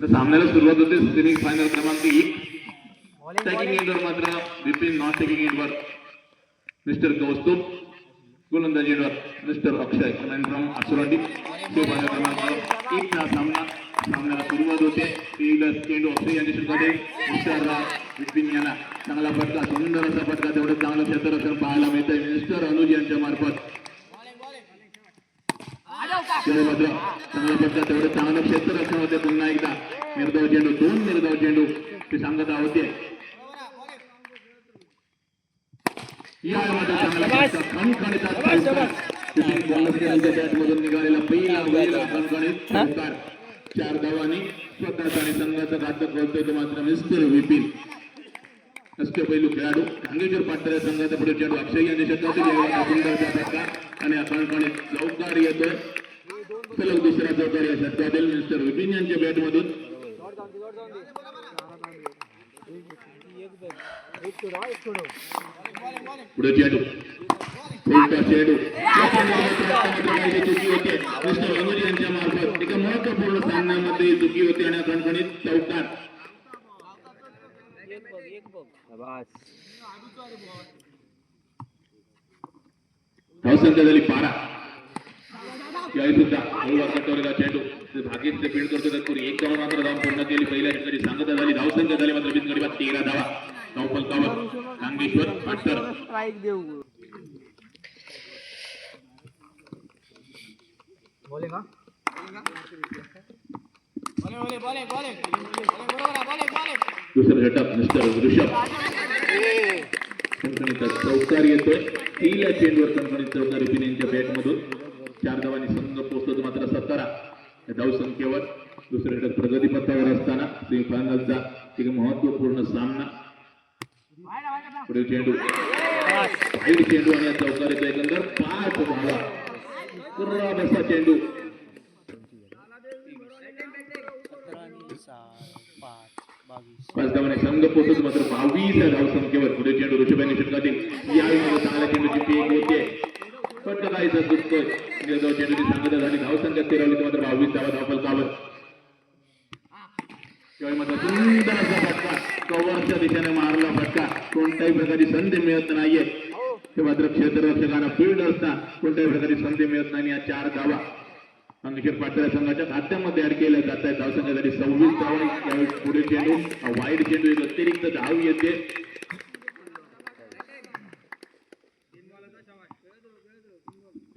सामन्याला सुरुवात होते. सेमी फायनल क्रमांक एक. टॅकिंग एंडवर मात्र विपिन नॉन टॅकिंग एंडवर मिस्टर कौस्तुभ गोलंदाजी मिस्टर अक्षय फ्रॉम आसुराटी सेमी फायनल क्रमांक एक चा सामना सामन्याला सुरुवात होते. पहिलं चेंडू अक्षय यांच्या षटकामध्ये मिस्टर विपिन यांना चांगला फटका सुंदर असा फटका तेवढं चांगलं क्षेत्ररक्षण पाहायला मिळतंय. मिस्टर अनुज यांच्या मार्फत. मात्र चांगला फटका तेवढं चांगलं क्षेत्ररक्षण होते पुन्हा एकदा निर्धाव चेंडू दोन निर्धाव चेंडू ते सांगत होते या मात्र चांगला फटका खणखणीचा चौकार सुनील कोल्हटकरांच्या बॅटमधून निघालेला पहिला पहिला खणखणीत चौकार चार धावांनी स्वतःचा आणि संघाचं घातक बोलतोय तो मात्र मिस्टर विपिन. अष्टपैलू खेळाडू? धांगेश्वर पाटकर संघाचा पुढे चेंडू अक्षय यांनी फटका. आणि खणखणीत चौकार येतोय. फलक दुसरा चौकार या षटकातील मिस्टर विपिन यांच्या बॅटमधून. पुढे चेंडू. चेंडू. चुकी होते मिस्टर यांच्या मार्फत एका महत्त्वपूर्ण सामन्यामध्ये चुकी होते आणि खणखणीत चौकार धावसंख्या झाली बारा यावेळी सुद्धा हळूवार कटोरेला चेंडू ते भाग्येशने फील्ड करतो तत्पूर्वी एक धाव मात्र धाव पूर्ण केली पहिल्या षटकारी सांगता झाली धावसंख्या झाली मात्र बिनगडी बाद तेरा धावा धाव फलकावर नांगेश्वर पाटकर स्ट्राईक देऊ बोले का दुसरं षटक मिस्टर ऋषभ कंपनीचा चौकार येतोय पहिल्या चेंडूवर कंपनी चौकार विपिन यांच्या बॅटमधून चार धावांनी संघ पोहोचतो मात्र सत्तरा या धावसंख्येवर दुसरं षटक पत्त्यावर असताना सेमीफायनलचा एक महत्त्वपूर्ण सामना. पुढील चेंडू. वाईट चेंडू आणि या चौकार एकंदर पाच धावा खराब बसा चेंडू. पाच धावाने संघ पोहोचत मात्र बावीस या धावसंख्येवर पुढे चेंडू ऋषभ यांनी षटकातील यावेळी चांगल्या चेंडूची पेक होते फक्त काहीसा चुकतोय निर्धाव चेंडूची सांगता झाली धावसंख्या तेरावली मात्र बावीस धावा धावफलकावर त्यावेळी मात्र सुंदर असा फटका. कव्हरच्या दिशेने मारला फटका. कोणत्याही प्रकारची संधी मिळत नाहीये. ते मात्र क्षेत्ररक्षकांना फील्ड असता. कोणत्याही प्रकारची संधी मिळत नाही या चार धावा अंगेश्वर पाटील संघाच्या खात्यामध्ये ऍड केल्या जात आहेत धावसंख्यासाठी सव्वीस धावा. यावेळी पुढे चेंडू वाईट चेंडू एक अतिरिक्त धाव येते.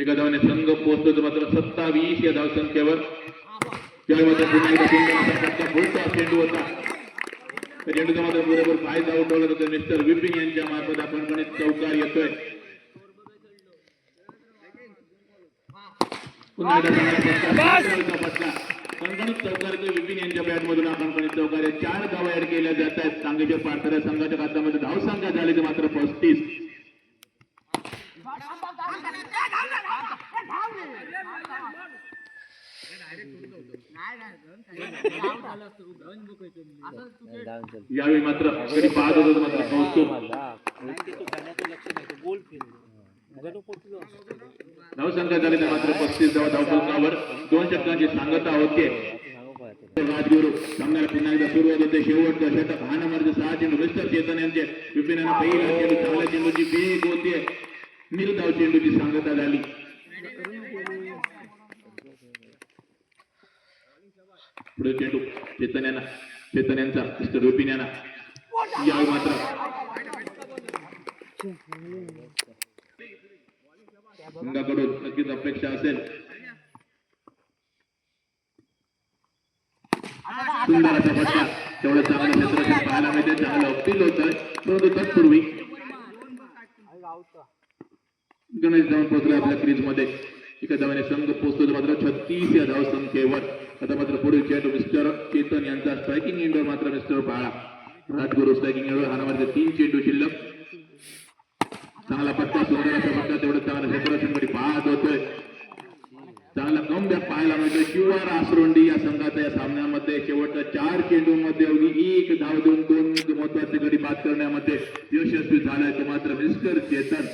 एका धावाने संघ पोहोचतो तर मात्र सत्तावीस या धावसंख्येवर. पुन्हा एकदा चेंडू होता. चेंडूचा मात्र बरोबर फायदा उठवला जातो. मिस्टर विपिन यांच्या मार्फत आपण गणित चौकार येतोय. विपिन यांच्या आपण गणित चौकार. चार धावा ऍड केल्या जात आहेत सांगेच्या पारतऱ्या संघाच्या खात्यामध्ये धावसंख्या झाली ते मात्र पस्तीस. यावेळी मात्र कधी पाहत होतो मात्र धावसंख्या झाली तर मात्र पस्तीस धावा धावसंख्यावर दोन षटकांची सांगता होते. राजगुरू सामन्याला पुन्हा एकदा सुरुवात होते. शेवटचं षटक हा नंबरचे सहा चेंडू मिस्टर चेतन यांचे. विपिनानं पहिला चेंडू चांगल्या चेंडूची बेग होते. निर्धाव चेंडूची सांगता झाली. पुढे चेंडू चेतन यांना चेतन यांचा मिस्टर विपिन यांना यावेळी मात्र. संघाकडून नक्कीच अपेक्षा असेल. सुंदर असा फटका तेवढं चांगलं क्षेत्ररक्षण पाहायला मिळते चांगलं अपील होत आहे परंतु तत्पूर्वी गणेश जाऊन पोहोचला आपल्या क्रीजमध्ये एका धावाने संघ पोहोचतो मात्र छत्तीस या धाव संख्येवर आता मात्र पुढील चेंडू मिस्टर चेतन यांचा स्ट्रायकिंग एंडवर मात्र मिस्टर बाळा. राजगुरू स्ट्रायकिंग एंडवर हा तीन चेंडू शिल्लक. चांगला पत्ता सुंदर असा तेवढं चांगलं सेपरेशनमध्ये पाहत होतोय. चांगला कमबॅक पाहायला मिळतोय. शिवार आसरोंडी या संघाचा या सामन्यामध्ये शेवटच्या चार चेंडूंमध्ये अवघी एक धाव देऊन दोन महत्त्वाचे गडी बाद करण्यामध्ये यशस्वी झालाय तो मात्र मिस्टर चेतन.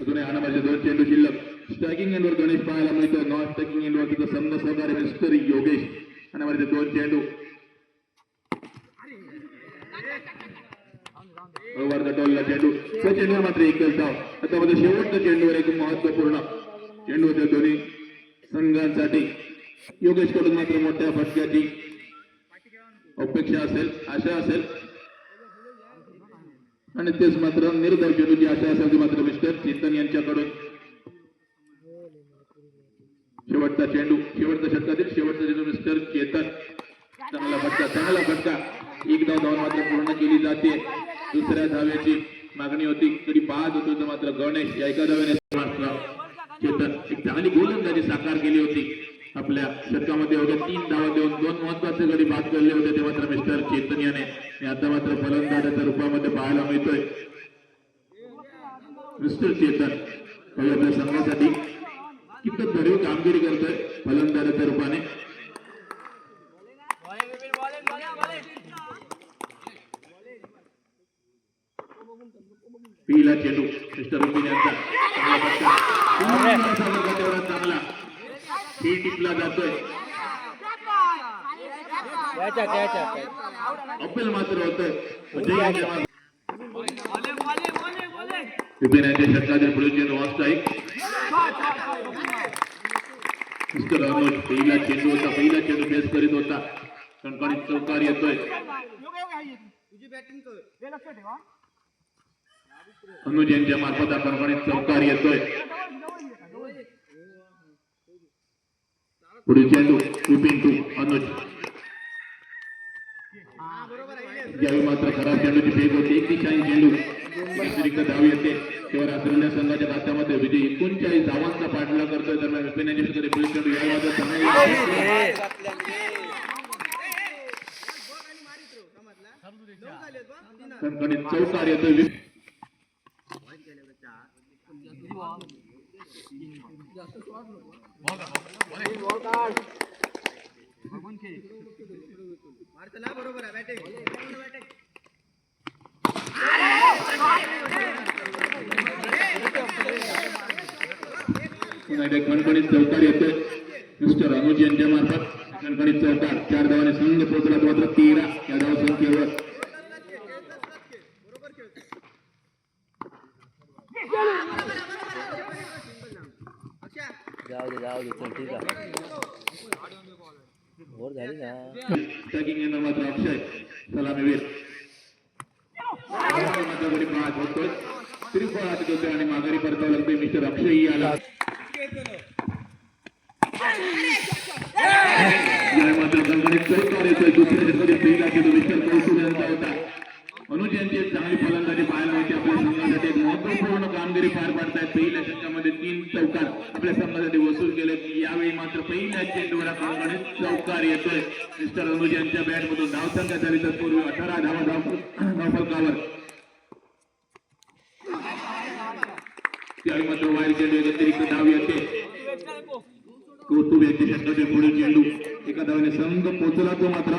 अजूनही हा नंबरचे दोन चेंडू शिल्लक. स्ट्रायकिंग एंडवर गणेश पाहायला मिळतो नॉन स्टॅकिंग एंडवर तिथं संघ सहकारी मिस्टर योगेश आणि हातामध्ये दोन चेंडू वर्ग टोलला चेंडू मात्र एकच धाव हातामध्ये शेवटच्या चेंडूवर एक महत्त्वपूर्ण चेंडू होत्या दोन्ही संघांसाठी योगेशकडून मात्र मोठ्या फटक्याची अपेक्षा असेल आशा असेल आणि तेच मात्र निर्धार चेंडूची आशा असेल ती मात्र मिस्टर चेतन यांच्याकडून शेवटचा चेंडू शेवटच्या षटकातील शेवटचा चेंडू मिस्टर चेतन. चांगला फटका चांगला फटका एकदा धाव मात्र पूर्ण केली जाते. दुसऱ्या धाव्याची मागणी होती तरी पाहत होतो तर मात्र गणेश या एका धाव्याने मात्र चेतन. एक चांगली गोलंदाजी साकार केली होती. आपल्या षटकामध्ये एवढ्या तीन धावा देऊन दोन महत्त्वाचे गडी बाद केले होते ते मात्र मिस्टर चेतन याने. आता मात्र फलंदाजाच्या रूपामध्ये पाहायला मिळतोय. मिस्टर चेतन आपल्या संघासाठी किती भरीव कामगिरी करतोय फलंदाजाच्या रूपाने पहिला चेंडू मिस्टर रुपीन यांचा चांगला फटका. पूर्ण असा वर्ग तेवढा चांगला। ही टिपला जातोय। त्याच्या त्याच्या अपील मात्र होतोय। म्हणजे यांच्या मागे. रुपीन यांच्या षटकातील पुढील चेंडू वाजत आहे मिस्टर अनुज पहिला चेंडू होता पहिला चेंडू फेस करीत होता. कणकणीत चौकार येतोय. अनुज यांच्या मार्फत कणकणीत चौकार येतोय. पुढे चेंडू विपिन टू अनुज. ज्यावेळी मात्र खराब चेंडूची फेक होती. एक दिशाही चेंडू. व्यतिरिक्त धाव येते तेव्हा रात्रीच्या संघाच्या खात्यामध्ये विजय एकोणचाळीस धावांचा पाठला करतोय दरम्यान विपिन यांच्या षटकातील पुढील चेंडू या वाजत चांगला कणकणीत चौकार येतोय बरोबर आहे बॅटिंग कणकणीत चौकार येतोय. मिस्टर अनुज यांच्या मार्फत कणकणीत चौकार. चार धावाने संघ पोहोचला तो मात्र तेरा या धाव संख्येवर. जाऊ दे जाऊ दे चल ठीक आहे. बोर झाली ना. टॅगिंग येणार मात्र अक्षय. सलामीवीर गडी त्रिफळ हात होतोय आणि माघारी परतावं लागतोय मिस्टर अक्षयही आला या अनुज यांची एक चांगली फलंदाजी पाहायला मिळते आपल्या संघासाठी. एक महत्त्वपूर्ण कामगिरी पार पाडतायत पहिल्या षटकामध्ये तीन चौकार आपल्या संघासाठी वसूल केले यावेळी मात्र पहिल्या चेंडूवर कणकणीत चौकार येतोय. मिस्टर अनुज यांच्या बॅटमधून धावसंख्या झाली तत्पूर्वी अठरा धावा धाव धावफलकावर त्यामध्ये मात्र वाईट चेंडू व्यतिरिक्त धाव येते. कौतुक येते षटकातील पुढे चेंडू. एका धावाने संघ पोचला तो मात्र.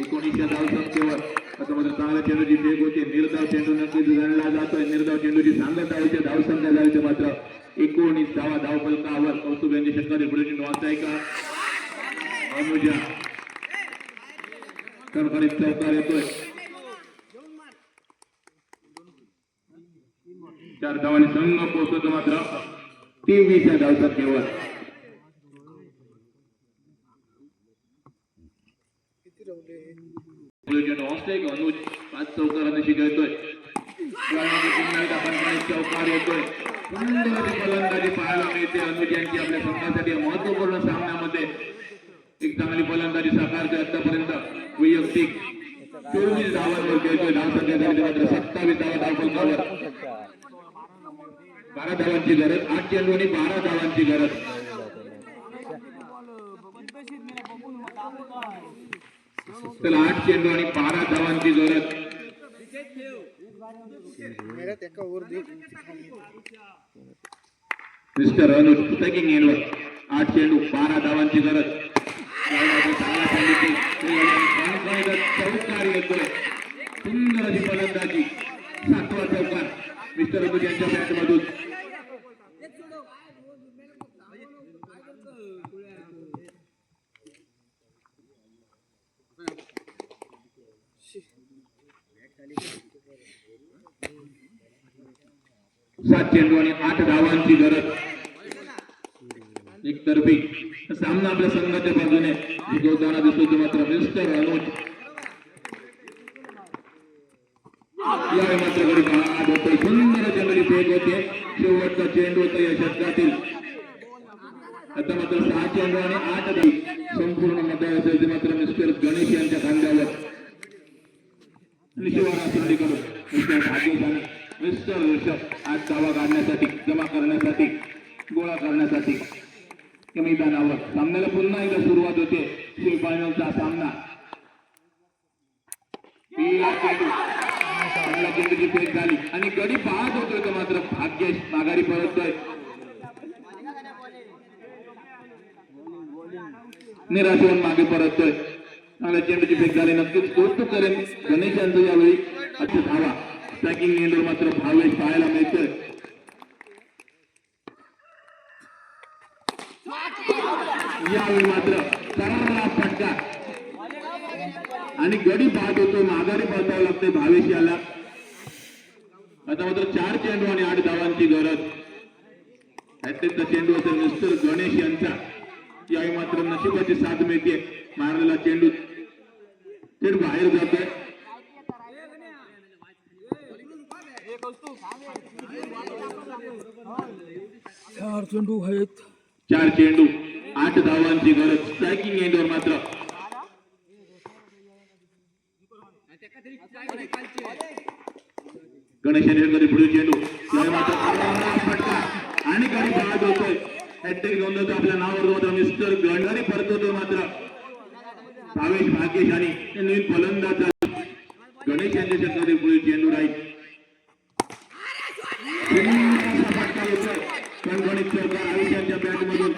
एकोणीसच्या धाव संख्येवर आता मात्र चांगल्या चेंडूची फेक होते. निर्धाव चेंडू नक्कीच गणला जातोय. निर्धाव चेंडूची चांगल्या धावीच्या धाव संख्या झाली मात्र. एकोणीस धावा धाव फलकावर कौतुक यांनी षटकातील पुढे चेंडू वाचताय का? अनुजा कडकडीत चौकार येतोय. चार धावाने संघ पोहोचतो मात्र तेवीस या धाव संख्येवर अनुज पाच चौकाराने शिकवतोय. चौकार येतोय. फलंदाजी पाहायला मिळते. अनुज यांची आपल्या संघासाठी महत्त्वपूर्ण सामन्यामध्ये एक चांगली फलंदाजी साकारते आतापर्यंत. वैयक्तिक. चोवीस धावांवर खेळतोय. धाव संख्या सत्तावीस धावा धाव बारा धावांची गरज आठ चेंडूने बारा धावांची गरज त्याला आठ चेंडू आणि बारा धावांची गरज मिस्टर अनुज स्ट्रायकिंग एंडवर आठ चेंडू बारा धावांची गरज सुंदर अशी फलंदाजी सातवा चौकार मिस्टर अबुद यांच्या बॅटमधून सात चेंडू आणि आठ धावांची गरज. एक तर्फी सामना आपल्या संघाच्या बाजूने. जिंकवताना दिसतो मात्र मिस्टर अनुज आता मात्र आणि आठ धावी संपूर्णमध्ये असेल ते मात्र मिस्टर गणेश यांच्या खांद्यावर. मिस्टर भाग्येश आणि मिस्टर ऋषभ आज दावा काढण्यासाठी जमा करण्यासाठी गोळा करण्यासाठी मैदानावर. सामन्याला पुन्हा एकदा सुरुवात होते. सेमीफायनलचा सामना. चेंडूची फेक झाली. आणि गडी पाहत होतोय तो मात्र भाग्येश माघारी परततोय. निराश होऊन मागे परततोय. चांगल्या चेंडूची फेक झाली नक्कीच कौतुक करेन. गणेश यांचं यावेळी. अच्छा धावा. स्ट्रायकिंग मेंढर मात्र भावेश पाहायला मिळतोय. यावेळी मात्र करारा फटका. आणि गडी पाहत होतो. माघारी परतावं लागतंय भावेश याला. आता मात्र चार चेंडू आणि आठ धावांची गरज. हॅट्रिकचा चेंडू असेल मिस्टर गणेश यांचा. यावेळी मात्र नशिबाची साथ मिळते. मारलेला चेंडू थेट बाहेर जातोय. चार चेंडू आहेत. चार चेंडू आठ धावांची गरज. स्ट्रायकिंग एंडवर मात्र. गणेश पुढील चेंडू. मात्र आणि गाडी बाद होतोय हॅट्रिक नोंदवतो आपल्या नावावर मिस्टर गंडारी परतवतो मात्र. भावेश भाग्येश आणि नवीन फलंदाज गणेश यांच्या षटकातील पुढील चेंडू राहील कणकणीत चौकार बॅटमधून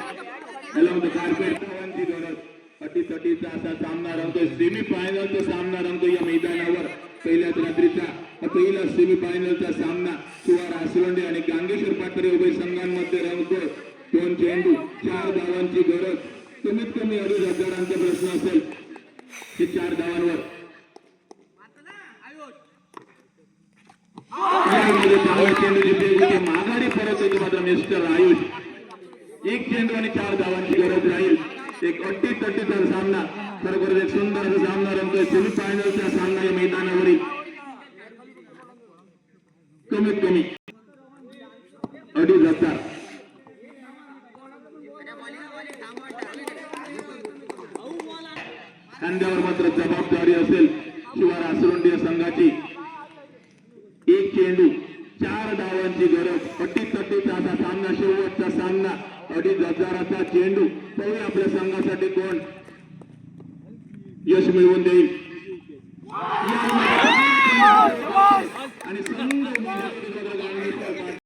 कार्पेट धावांची गरज. अटीतटीचा असा सामना रंगतोय सेमी फायनलचा सामना रंगतोय या मैदानावर. पहिल्याच रात्रीचा पहिला सेमी फायनलचा सामना सुवार आसवंडे आणि गांगेश्वर पाटरे उभय संघांमध्ये रंगतोय. कमीत कमी प्रश्न असेल की चार धावांवर माघारी परत येते मात्र मिस्टर आयुष एक चेंडू आणि चार धावांची गरज राहील. एक अट्टी तट्टीचा सामना. खरोखर एक सुंदर सामना रंगतोय. सेमीफायनलचा सामना या मैदानावरील कमीत कमी अडीच हजार खांद्यावर मात्र जबाबदारी असेल शिवाय आसरुंडी संघाची. एक चेंडू चार धावांची गरज अटी तटीचा असा सामना शेवटचा सामना अडीच हजाराचा चेंडू. पाहूया आपल्या संघासाठी कोण यश मिळवून देईल. आणि